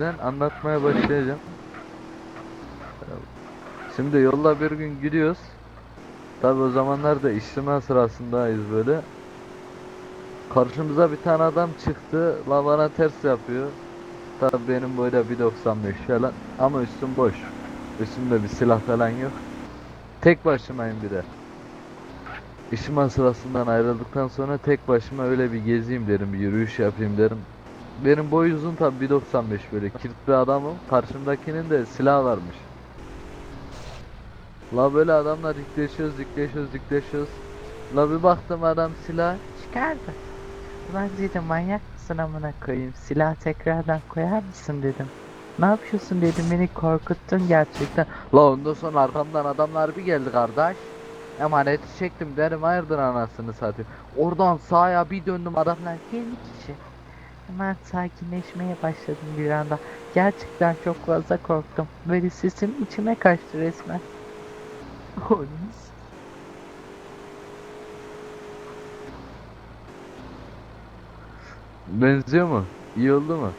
Ben anlatmaya başlayacağım. Şimdi yolda bir gün gidiyoruz. Tabi o zamanlar da işleme sırasındayız böyle. Karşımıza bir tane adam çıktı. La bana ters yapıyor. Tabi benim boyda 1.95 falan. Ama üstüm boş. Üstümde bir silah falan yok. Tek başımayım bir de. İşime sırasından ayrıldıktan sonra tek başıma öyle bir gezeyim derim, bir yürüyüş yapayım derim. Benim boy uzun tabi 1.95 böyle kirt bir adamım. Karşımdakinin de silah varmış. La böyle adamla dikleşiyoruz, dikleşiyoruz, dikleşiyoruz. La bir baktım adam silah çıkardı. Ulan dedim manyak mısın amına koyayım silah tekrardan koyar mısın dedim. Ne yapıyorsun dedim beni korkuttun gerçekten. La ondan sonra arkamdan adamlar bir geldi kardeş. Emaneti çektim derim hayırdır anasını satayım. Oradan sağa bir döndüm adamlar 20 kişi. Hemen sakinleşmeye başladım bir anda. Gerçekten çok fazla korktum. Böyle sesim içime kaçtı resmen. Oğlum. benziyor mu? İyi oldu mu?